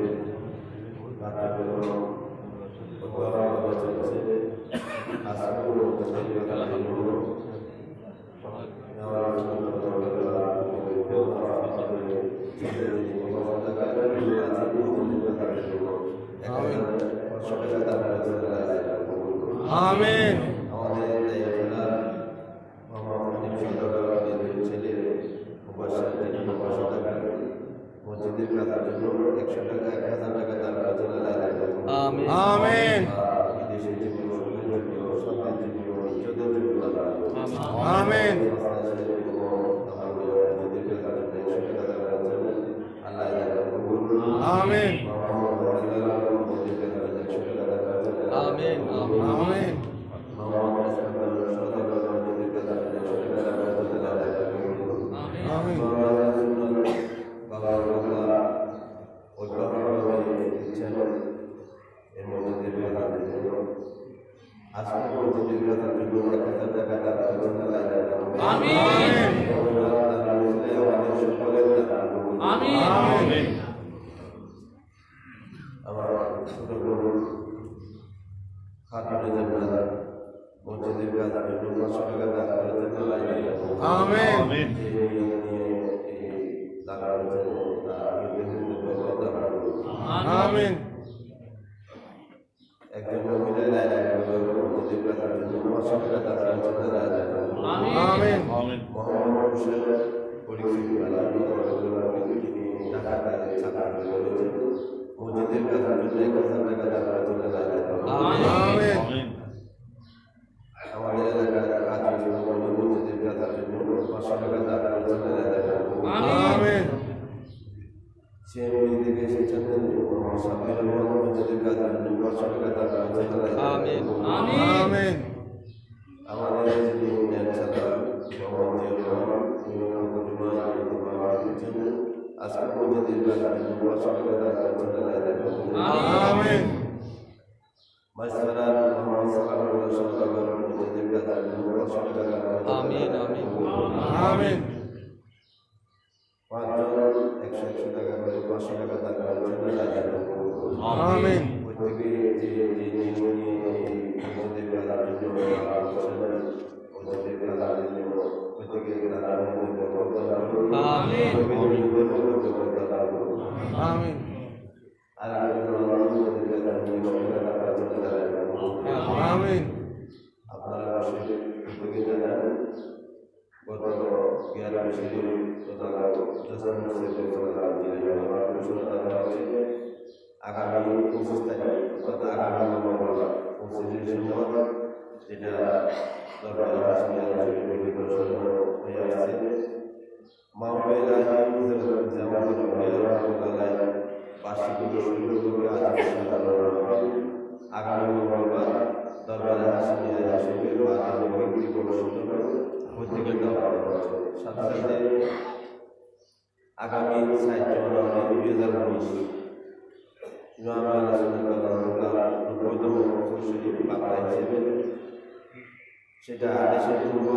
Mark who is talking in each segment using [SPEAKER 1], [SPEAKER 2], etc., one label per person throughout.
[SPEAKER 1] Gracias.
[SPEAKER 2] আমিন
[SPEAKER 3] আমিন
[SPEAKER 2] আমিন আমিন
[SPEAKER 1] একজন দান করে জন্য
[SPEAKER 2] আমিন
[SPEAKER 1] মোহাম্মদ হোসেন পরিচিত টাকা মসজিদের টাকা
[SPEAKER 2] আমিন
[SPEAKER 1] আমাদের এলাকার কাজ মসজিদের কাজ জন্য পাঁচশো টাকা দান করে জন্য
[SPEAKER 2] আমিন
[SPEAKER 1] সে থেকে এসেছেন সাবির মসজিদের কাজ জন্য পাঁচশো টাকা দান করে জন্য
[SPEAKER 3] আমিন
[SPEAKER 2] আমিন
[SPEAKER 1] আমাদের যিনি নেতা মোহাম্মদ রহমান আজকে মসজিদের তথা দশম আগামী পঁচিশ তারিখ অর্থাৎ আগামী মঙ্গলবার পঁচিশে ডিসেম্বর যেটা আগামী সাত জানুয়ারি দুই হাজার উনিশ ইমাম বাংলা হিসেবে সেটা আদেশের পূর্ব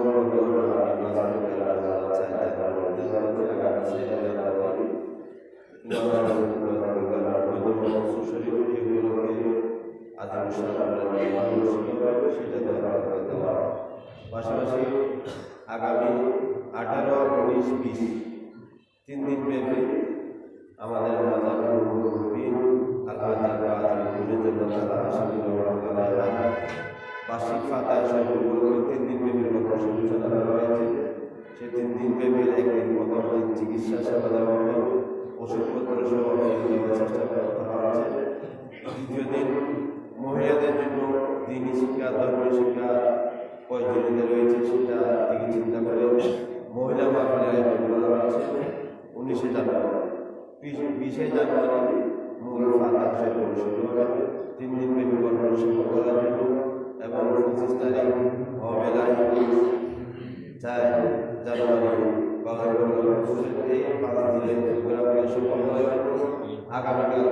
[SPEAKER 1] পাশাপাশি আগামী আঠারো, উনিশ, বিশ তিন দিন ব্যাপী আমাদের বার্ষিক ফাতা তিন দিন ব্যাপী সূচনা করা হয়েছে সে তিন দিন ব্যাপী একদিন প্রথম চিকিৎসা সেবা দেওয়া হবে, ওষুধপত্র সহ চেষ্টা করা হচ্ছে। দ্বিতীয় দিন মহিলাদের জন্য দিনই শিক্ষা, ধর্মীয় শিক্ষা প্রয়োজনীয়তা রয়েছে, সেটা থেকে চিন্তা করে মহিলা আয়োজন করা হচ্ছে। উনিশে জানুয়ারি বিশ- জানুয়ারি মূল হিসেবে অনুষ্ঠিত হবে তিন দিন ব্যাপী কর্মসূচি করার জন্য এবং পঁচিশ তারিখ অবেলায় চার জানুয়ারি আগামীকাল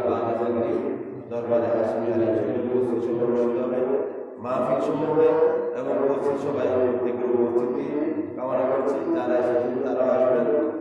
[SPEAKER 1] দরবারে এবং সবাই উপস্থিতি কামনা করছি, যারা আসবেন।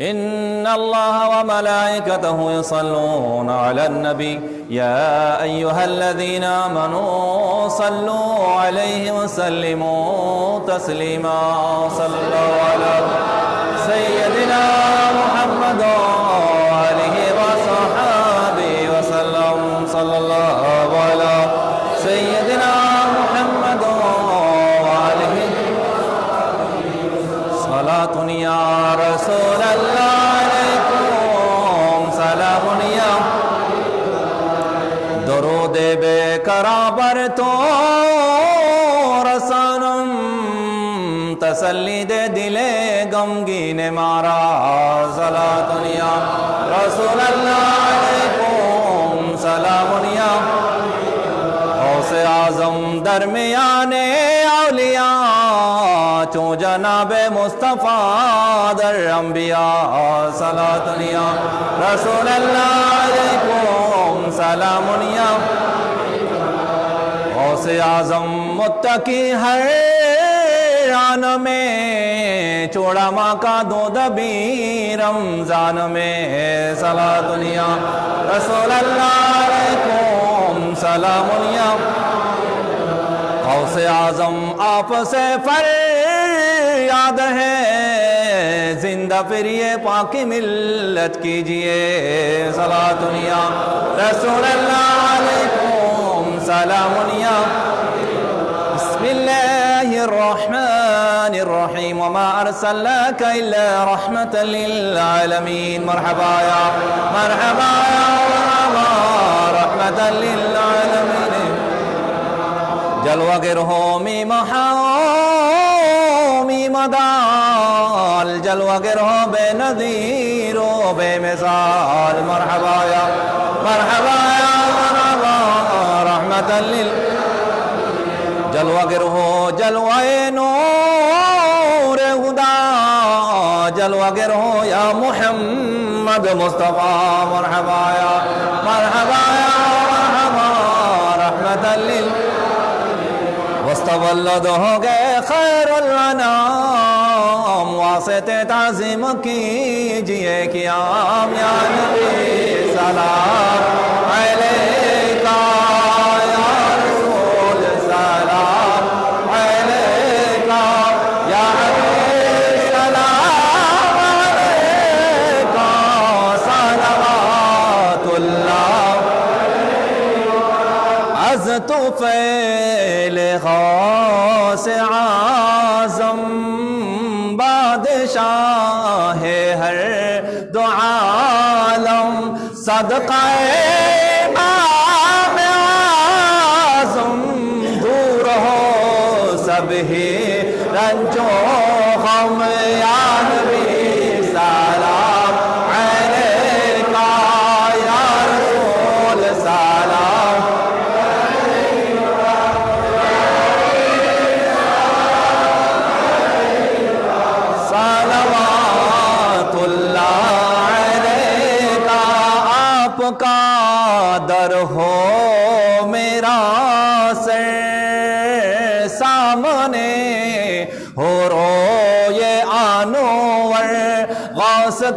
[SPEAKER 3] إن الله وملائكته يصلون على النبي. يا أيها الذين آمنوا صلوا عليه وسلموا تسليما. صلوا على تسلی دے دلے غمگین مارا سلا دنیا رسول اللہ علیکم سلام دنیا غوث اعظم درمیان اولیاء چون جناب مصطفیٰ در انبیاء سلا دنیا رسول اللہ علیکم سلام دنیا غوث اعظم متقی ہر आन में, चोड़ा माँ का दो दबी रमज़ान में। सला दुनिया रसूल सलामुनिया। से आज़म आप फर याद है, ज़िंदा फिर ये पाकि मिल्लत कीजिए। सला दुनिया रसूल सलामुनिया। وما أرسلناك إلا رحمة للعالمين. مرحبا يا مرحبا يا مرحبا رحمة للعالمين. جلوة گرهومی محامی مدال. جلوة گرهو بے نظیر و بے مثال. مرحبا یا مرحبا یا مرحبا رحمة لل جلوہ گر ہو جلوہ نور دجل وغيره يا محمد مصطفى مرحبا يا مرحبا يا مرحبا رحمة لل واصطفى اللدهج خير الأنام واسطة تعظيمك جيك يا يا نبي سلام عليك দো আলম সদকায় দূর হো সব হে রঞ্জো হমে।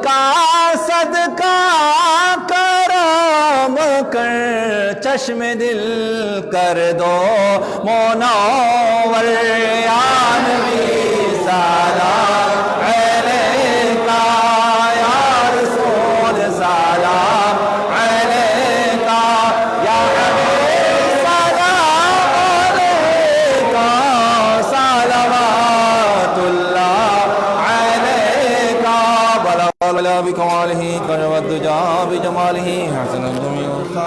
[SPEAKER 3] का सदका करम कर चश्म दिल कर दो मोनावर या नबी सलाम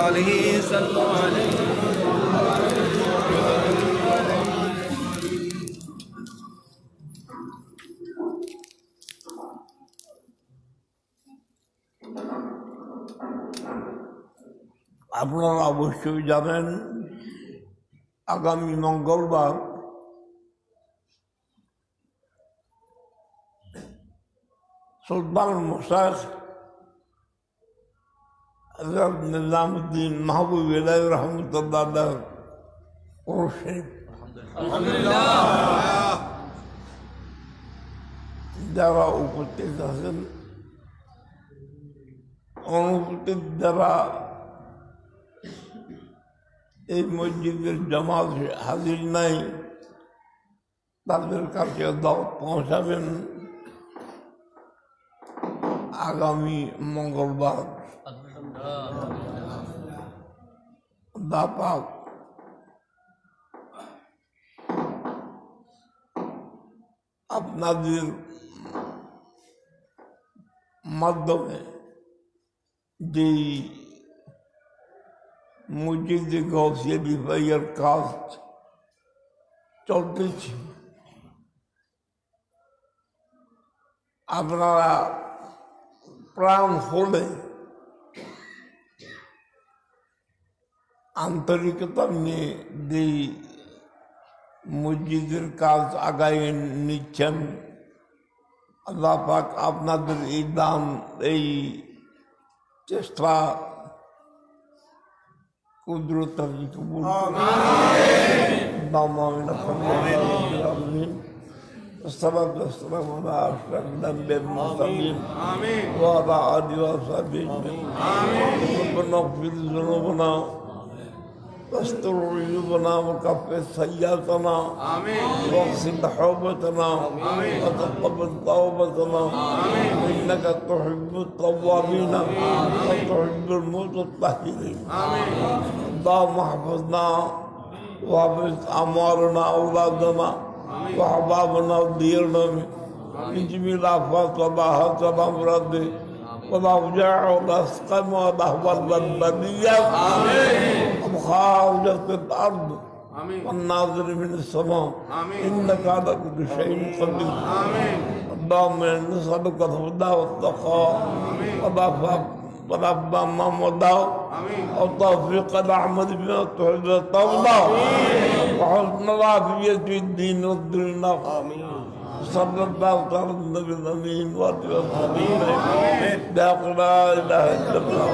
[SPEAKER 3] الجميع صالح صلوا عليه
[SPEAKER 4] আপনারা অবশ্যই জানেন আগামী মঙ্গলবার সুলতান মোশাক নিজামুদ্দিন মাহবুব ইলাই রহমতুল্লাহ যারা উপস্থিত আছেন, অনুপস্থিত যারা এই মসজিদের জামাত হাজির নাই, তাদের কাছে দাওয়াত পৌঁছাবেন। আগামী মঙ্গলবার দাপাক আপনাদের মাধ্যমে যেই মসজিদে গৌসিয়া বিভাগের কাজ চলতেছে আপনারা প্রাণ হলে আন্তরিকতা নিয়ে যেই মসজিদের কাজ আগায় নিচ্ছেন আল্লাহ পাক আপনাদের এই দান এই চেষ্টা কুদরত কবুল اللهم امين امين الصلاة والسلام على أشرف الأنبياء والمرسلين
[SPEAKER 2] آمين
[SPEAKER 4] وعلى آله وصحبه أجمعين ربنا اغفر ذنوبنا واستر عيوبنا وكفر سيئاتنا. واغسل حوبتنا. وتقبل توبتنا. إنك تحب التوابين. وتحب المتطهرين اللهم احفظنا واحفظ اعمارنا أولادنا وأحبابنا وديرنا من جميع الافات والآهات والأمراض. والاوجاع والاسقام والاهوال والبليات ومخاوجة الأرض
[SPEAKER 2] آمين
[SPEAKER 4] والناظر من السماء
[SPEAKER 2] آمين.
[SPEAKER 4] انك على كل شيء قدير
[SPEAKER 2] آمين
[SPEAKER 4] اللهم إنا نسالك الهدى والتقى والعفاف والعفو عما مضى والتوفيق العمل بما تحب وترضى وحسن العافية في الدين والدنيا صلى sallallahu aleyhi ve sellem ve اتقوا لا اله الا الله